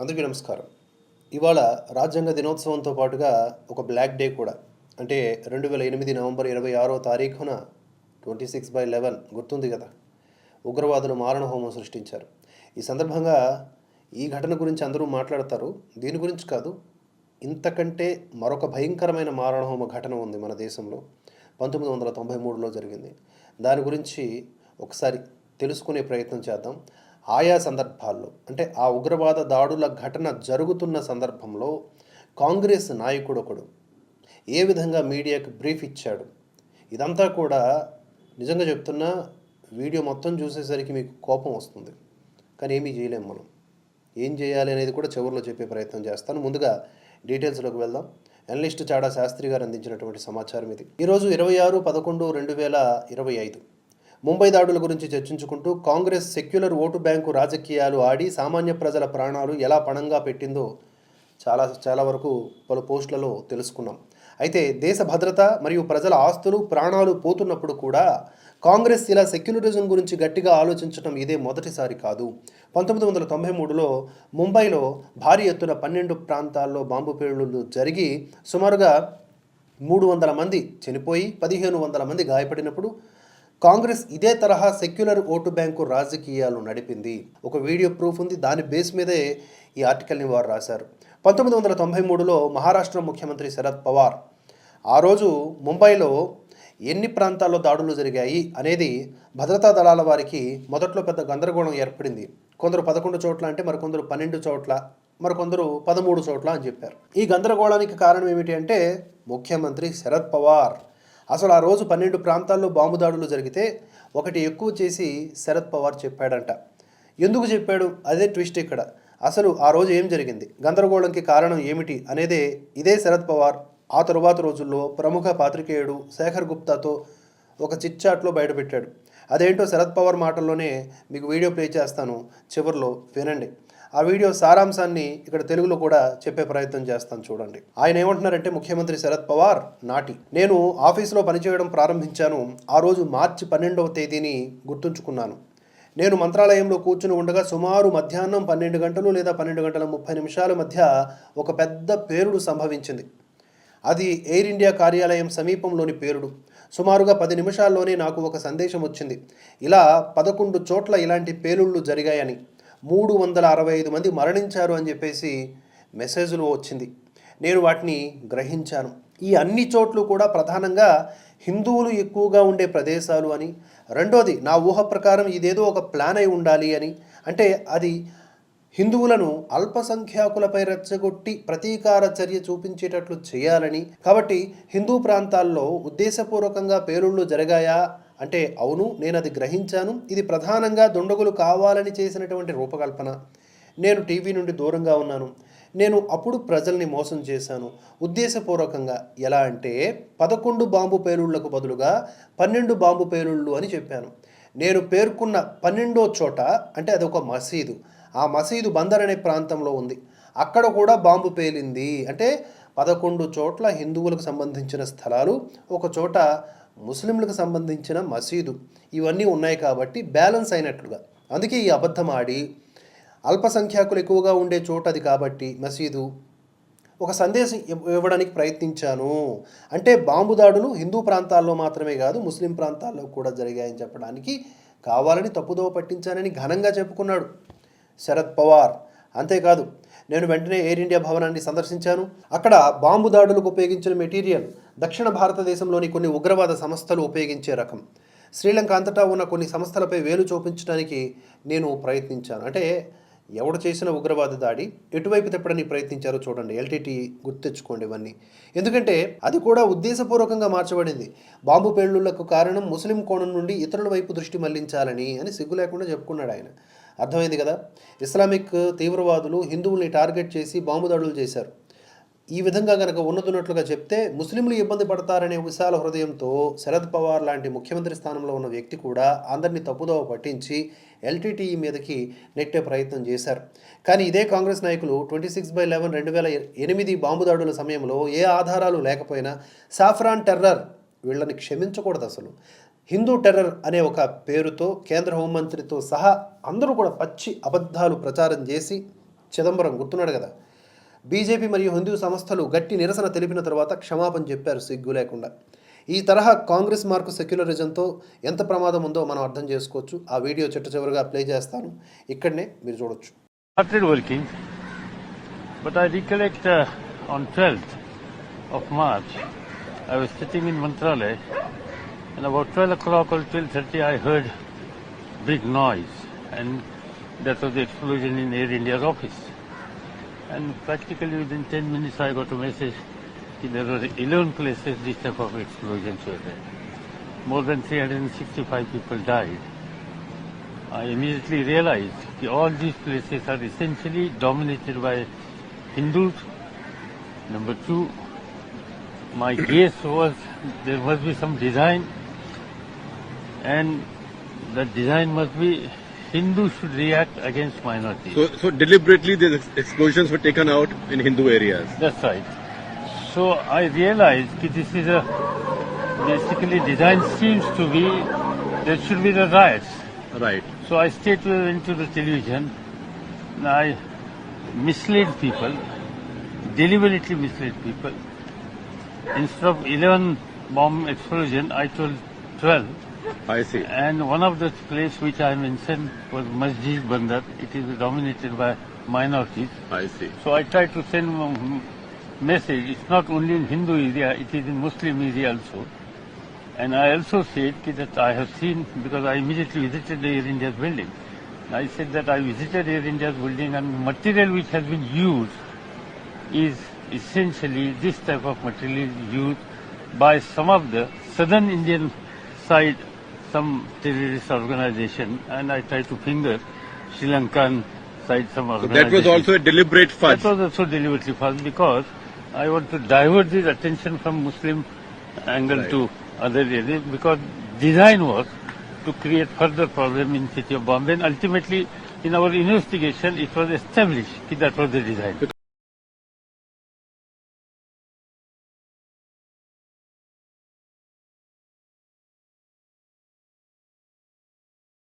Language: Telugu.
అందరికీ నమస్కారం. ఇవాళ రాజ్యాంగ దినోత్సవంతో పాటుగా ఒక బ్లాక్ డే కూడా. అంటే రెండు వేల ఎనిమిది నవంబర్ ఇరవై ఆరో తారీఖున ట్వంటీ సిక్స్ బై లెవెన్ గుర్తుంది కదా? ఉగ్రవాదులు మారణ హోమం సృష్టించారు. ఈ సందర్భంగా ఈ ఘటన గురించి అందరూ మాట్లాడతారు. దీని గురించి కాదు ఇంతకంటే మరొక భయంకరమైన మారణహోమ ఘటన ఉంది మన దేశంలో. పంతొమ్మిది వందల తొంభై మూడులో జరిగింది. దాని గురించి ఒకసారి తెలుసుకునే ప్రయత్నం చేద్దాం. ఆయా సందర్భాల్లో అంటే ఆ ఉగ్రవాద దాడుల ఘటన జరుగుతున్న సందర్భంలో కాంగ్రెస్ నాయకుడు ఒకడు ఏ విధంగా మీడియాకు బ్రీఫ్ ఇచ్చాడు? ఇదంతా కూడా నిజంగా చెప్తున్నా వీడియో మొత్తం చూసేసరికి మీకు కోపం వస్తుంది. కానీ ఏమీ చేయలేం మనం. ఏం చేయాలి అనేది కూడా చివరిలో చెప్పే ప్రయత్నం చేస్తాను. ముందుగా డీటెయిల్స్లోకి వెళ్దాం. అనలిస్ట్ చాడా శాస్త్రి గారు అందించినటువంటి సమాచారం ఇది. ఈరోజు ఇరవై ఆరు పదకొండు రెండు వేల ఇరవై ఐదు. ముంబై దాడుల గురించి చర్చించుకుంటూ కాంగ్రెస్ సెక్యులర్ ఓటు బ్యాంకు రాజకీయాలు ఆడి సామాన్య ప్రజల ప్రాణాలు ఎలా పణంగా పెట్టిందో చాలా చాలా వరకు పలు పోస్టులలో తెలుసుకున్నాం. అయితే దేశ భద్రత మరియు ప్రజల ఆస్తులు ప్రాణాలు పోతున్నప్పుడు కూడా కాంగ్రెస్ ఇలా సెక్యులరిజం గురించి గట్టిగా ఆలోచించడం ఇదే మొదటిసారి కాదు. పంతొమ్మిది వందల తొంభై మూడులో ముంబైలో భారీ ఎత్తున పన్నెండు ప్రాంతాల్లో బాంబు పేలుళ్ళు జరిగి సుమారుగా మూడు వందల మంది చనిపోయి పదిహేను వందల మంది గాయపడినప్పుడు కాంగ్రెస్ ఇదే తరహా సెక్యులర్ ఓటు బ్యాంకు రాజకీయాలు నడిపింది. ఒక వీడియో ప్రూఫ్ ఉంది. దాని బేస్ మీదే ఈ ఆర్టికల్ని వారు రాశారు. పంతొమ్మిది వందల తొంభై మూడులో మహారాష్ట్ర ముఖ్యమంత్రి శరద్ పవార్ ఆ రోజు ముంబైలో ఎన్ని ప్రాంతాల్లో దాడులు జరిగాయి అనేది భద్రతా దళాల వారికి మొదట్లో పెద్ద గందరగోళం ఏర్పడింది. కొందరు పదకొండు చోట్ల అంటే మరికొందరు పన్నెండు చోట్ల మరికొందరు పదమూడు చోట్ల అని చెప్పారు. ఈ గందరగోళానికి కారణం ఏమిటి అంటే ముఖ్యమంత్రి శరద్ పవార్. అసలు ఆ రోజు పన్నెండు ప్రాంతాల్లో బాంబు దాడులు జరిగితే ఒకటి ఎక్కువ చేసి శరద్ పవార్ చెప్పాడంట. ఎందుకు చెప్పాడు? అదే ట్విస్ట్ ఇక్కడ. అసలు ఆ రోజు ఏం జరిగింది? గందరగోళంకి కారణం ఏమిటి అనేదే ఇదే శరద్ పవార్ ఆ తరువాత రోజుల్లో ప్రముఖ పాత్రికేయుడు శేఖర్ గుప్తాతో ఒక చిట్చాట్లో బయటపెట్టాడు. అదేంటో శరద్ పవార్ మాటల్లోనే మీకు వీడియో ప్లే చేస్తాను. చివరిలో వినండి. ఆ వీడియో సారాంశాన్ని ఇక్కడ తెలుగులో కూడా చెప్పే ప్రయత్నం చేస్తాను చూడండి. ఆయన ఏమంటున్నారంటే ముఖ్యమంత్రి శరద్ పవార్ నాటి నేను ఆఫీసులో పనిచేయడం ప్రారంభించాను ఆ రోజు మార్చి పన్నెండవ తేదీని గుర్తుంచుకున్నాను. నేను మంత్రాలయంలో కూర్చుని ఉండగా సుమారు మధ్యాహ్నం పన్నెండు గంటలు లేదా పన్నెండు గంటల ముప్పై నిమిషాల మధ్య ఒక పెద్ద పేరుడు సంభవించింది. అది ఎయిర్ ఇండియా కార్యాలయం సమీపంలోని పేరుడు. సుమారుగా పది నిమిషాల్లోనే నాకు ఒక సందేశం వచ్చింది. ఇలా పదకొండు చోట్ల ఇలాంటి పేలుళ్ళు జరిగాయని. మూడు వందల అరవై ఐదు మంది మరణించారు అని చెప్పేసి మెసేజ్లు వచ్చింది. నేను వాటిని గ్రహించాను. ఈ అన్ని చోట్లు కూడా ప్రధానంగా హిందువులు ఎక్కువగా ఉండే ప్రదేశాలు అని రెండోది నా ఊహ ప్రకారం ఇదేదో ఒక ప్లాన్ అయి ఉండాలి అని అంటే అది హిందువులను అల్పసంఖ్యాకులపై రెచ్చగొట్టి ప్రతీకార చర్య చూపించేటట్లు చేయాలని. కాబట్టి హిందూ ప్రాంతాల్లో ఉద్దేశపూర్వకంగా పేలుళ్ళు జరిగాయా? అంటే అవును నేను అది గ్రహించాను. ఇది ప్రధానంగా దుండగులు కావాలని చేసినటువంటి రూపకల్పన. నేను టీవీ నుండి దూరంగా ఉన్నాను. నేను అప్పుడు ప్రజల్ని మోసం చేశాను. ఉద్దేశపూర్వకంగా ఎలా అంటే పదకొండు బాంబు పేలుళ్ళకు బదులుగా పన్నెండు బాంబు పేలుళ్ళు అని చెప్పాను. నేను పేర్కొన్న పన్నెండో చోట అంటే అది ఒక మసీదు. ఆ మసీదు బందర్ అనే ప్రాంతంలో ఉంది. అక్కడ కూడా బాంబు పేలింది. అంటే పదకొండు చోట్ల హిందువులకు సంబంధించిన స్థలాలు ఒక చోట ముస్లింలకు సంబంధించిన మసీదు ఇవన్నీ ఉన్నాయి కాబట్టి బ్యాలెన్స్ అయినట్లుగా. అందుకే ఈ అబద్ధం ఆడి అల్పసంఖ్యాకులు ఎక్కువగా ఉండే చోట అది కాబట్టి మసీదు ఒక సందేశం ఇవ్వడానికి ప్రయత్నించాను. అంటే బాంబు దాడులు హిందూ ప్రాంతాల్లో మాత్రమే కాదు ముస్లిం ప్రాంతాల్లో కూడా జరిగాయని చెప్పడానికి కావాలని తప్పుదోవ పట్టించానని ఘనంగా చెప్పుకున్నాడు శరద్ పవార్. అంతేకాదు నేను వెంటనే ఎయిర్ ఇండియా భవనాన్ని సందర్శించాను. అక్కడ బాంబు దాడులకు ఉపయోగించిన మెటీరియల్ దక్షిణ భారతదేశంలోని కొన్ని ఉగ్రవాద సంస్థలు ఉపయోగించే రకం. శ్రీలంక అంతటా ఉన్న కొన్ని సంస్థలపై వేలు చూపించడానికి నేను ప్రయత్నించాను. అంటే ఎవడు చేసిన ఉగ్రవాద దాడి ఎటువైపు తిప్పడానికి ప్రయత్నించారో చూడండి. ఎల్టీటీ గుర్తెచ్చుకోండి ఇవన్నీ. ఎందుకంటే అది కూడా ఉద్దేశపూర్వకంగా మార్చబడింది. బాంబు పేలుళ్ళకు కారణం ముస్లిం కోణం నుండి ఇతరుల వైపు దృష్టి మళ్ళించాలని అని సిగ్గు లేకుండా చెప్పుకున్నాడు ఆయన. అర్థమైంది కదా? ఇస్లామిక్ తీవ్రవాదులు హిందువుల్ని టార్గెట్ చేసి బాంబు దాడులు చేశారు. ఈ విధంగా కనుక ఉన్నతున్నట్లుగా చెప్తే ముస్లింలు ఇబ్బంది పడతారనే విశాల హృదయంతో శరద్ పవార్ లాంటి ముఖ్యమంత్రి స్థానంలో ఉన్న వ్యక్తి కూడా అందరినీ తప్పుదోవ పట్టించి ఎల్టీటీఈ మీదకి నెట్టే ప్రయత్నం చేశారు. కానీ ఇదే కాంగ్రెస్ నాయకులు ట్వంటీ సిక్స్ బై లెవెన్ రెండు వేల ఎనిమిది బాంబు దాడుల సమయంలో ఏ ఆధారాలు లేకపోయినా సాఫ్రాన్ టెర్రర్ వీళ్ళని క్షమించకూడదు అసలు. హిందూ టెర్రర్ అనే ఒక పేరుతో కేంద్ర హోంమంత్రితో సహా అందరూ కూడా పచ్చి అబద్ధాలు ప్రచారం చేసి చిదంబరం గుర్తున్నాడు కదా. బీజేపీ మరియు హిందూ సంస్థలు గట్టి నిరసన తెలిపిన తర్వాత క్షమాపణ చెప్పారు సిగ్గు లేకుండా ఈ తరహా కాంగ్రెస్ మార్కు సెక్యులరిజంతో ఎంత ప్రమాదం ఉందో మనం అర్థం చేసుకోవచ్చు ఆ వీడియో చిట్ట చివరిగా ప్లే చేస్తాను ఇక్కడనే మీరు చూడొచ్చు uh, And about 12 o'clock or 12.30, I heard big noise. And that was the explosion in Air India's office. And practically within 10 minutes I got a message that there were 11 places this type of explosions were there. More than 365 people died. I immediately realized that all these places are essentially dominated by Hindus. Number two, my guess was there must be some design and the design must be Hindus should react against minorities. So, so deliberately the explosions were taken out in Hindu areas. That's right. So I realized that this is a basically design seems to be there should be the riots. Right. So I stayed to, into the television and I misled people, deliberately misled people. Instead of 11 bomb explosion, I told 12. I see. And one of the place which I mentioned was Masjid Bandar. It is dominated by minorities. I see. So I tried to send a message. It's not only in Hindu area, it is in Muslim area also. And I also said that I have seen, because I immediately visited the Air India's building. I said that I visited Air India's building and material which has been used is essentially this type of material used by some of the southern Indian side, some terrorist organization, and I tried to finger Sri Lankan side some So organization. that was also a deliberate fudge. That was also deliberately false because I want to divert the attention from Muslim angle Right. to other areas because design was to create further problem in city of Bombay and ultimately in our investigation it was established that that was the design.